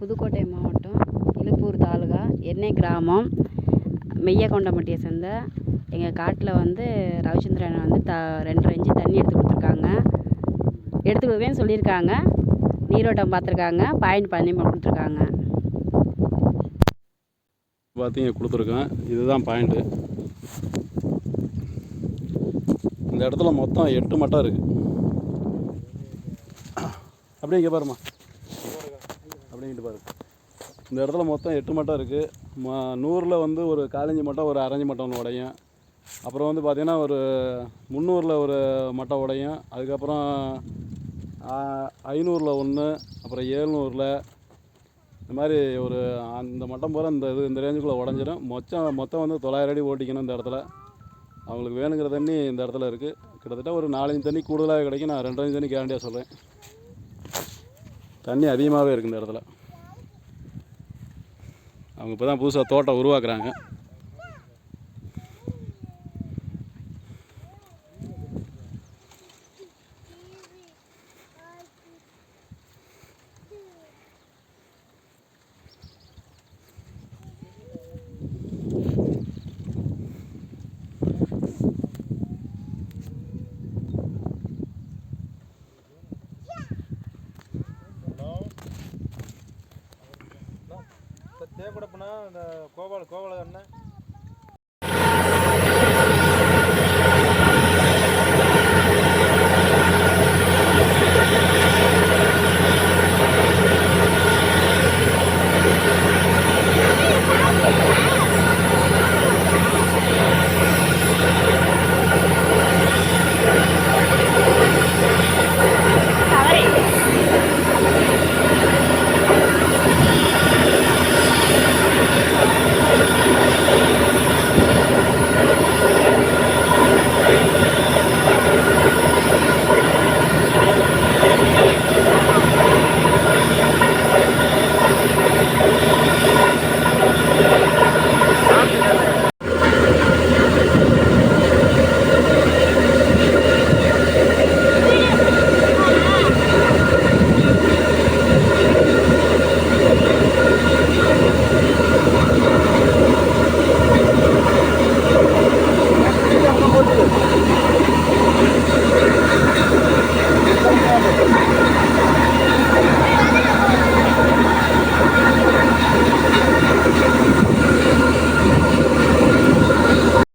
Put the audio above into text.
புதுக்கோட்டை மாவட்டம் இலுப்பூர் தாலுகா எண்ணெய் கிராமம் மெய்யகொண்டம்பட்டியை சேர்ந்த எங்கள் காட்டில் வந்து ரவிச்சந்திரன் வந்து த ரெண்டரை இன்ச்சு தண்ணி எடுத்து கொடுத்துருக்காங்க. எடுத்து கொடுக்குறேன்னு சொல்லியிருக்காங்க. நீரோட்டம் பார்த்துருக்காங்க பாயிண்ட் பண்ணி கொடுத்துருக்காங்க. பார்த்தீங்க கொடுத்துருக்கேன். இதுதான் பாயிண்ட்டு இந்த இடத்துல மொத்தம் எட்டு மட்டம் இருக்குது அப்படியே இங்கே பாருமா அப்படிங்கிட்டு பாரு. இந்த இடத்துல மொத்தம் எட்டு மட்டம் இருக்குது ம நூறில் வந்து ஒரு காலஞ்சு மட்டம் ஒரு அரைஞ்சு மட்டம் ஒன்று உடையும். அப்புறம் வந்து பார்த்திங்கன்னா ஒரு முந்நூறில் ஒரு மட்டம் உடையும். அதுக்கப்புறம் ஐநூறில் ஒன்று அப்புறம் ஏழ்நூறில். இந்த மாதிரி ஒரு அந்த மட்டம் போகிற இந்த இது இந்த ரேஞ்சுக்குள்ளே உடஞ்சிடும் மொத்தம் மொத்தம் வந்து தொள்ளாயிரம் அடி ஓட்டிக்கணும் இந்த இடத்துல. அவங்களுக்கு வேணுங்கிற தண்ணி இந்த இடத்துல இருக்குது கிட்டத்தட்ட ஒரு நாலஞ்சு தண்ணி கூடுதலாக கிடைக்கும். நான் ரெண்டஞ்சு தண்ணி கேரண்டியாக சொல்கிறேன் தண்ணி அதிகமாகவே இருக்குது இந்த இடத்துல. அவங்க இப்போ தான் புதுசாக தோட்டம் உருவாக்குறாங்க. தேவைப்படப்போனா இந்த கோபால் கோபால அண்ணன்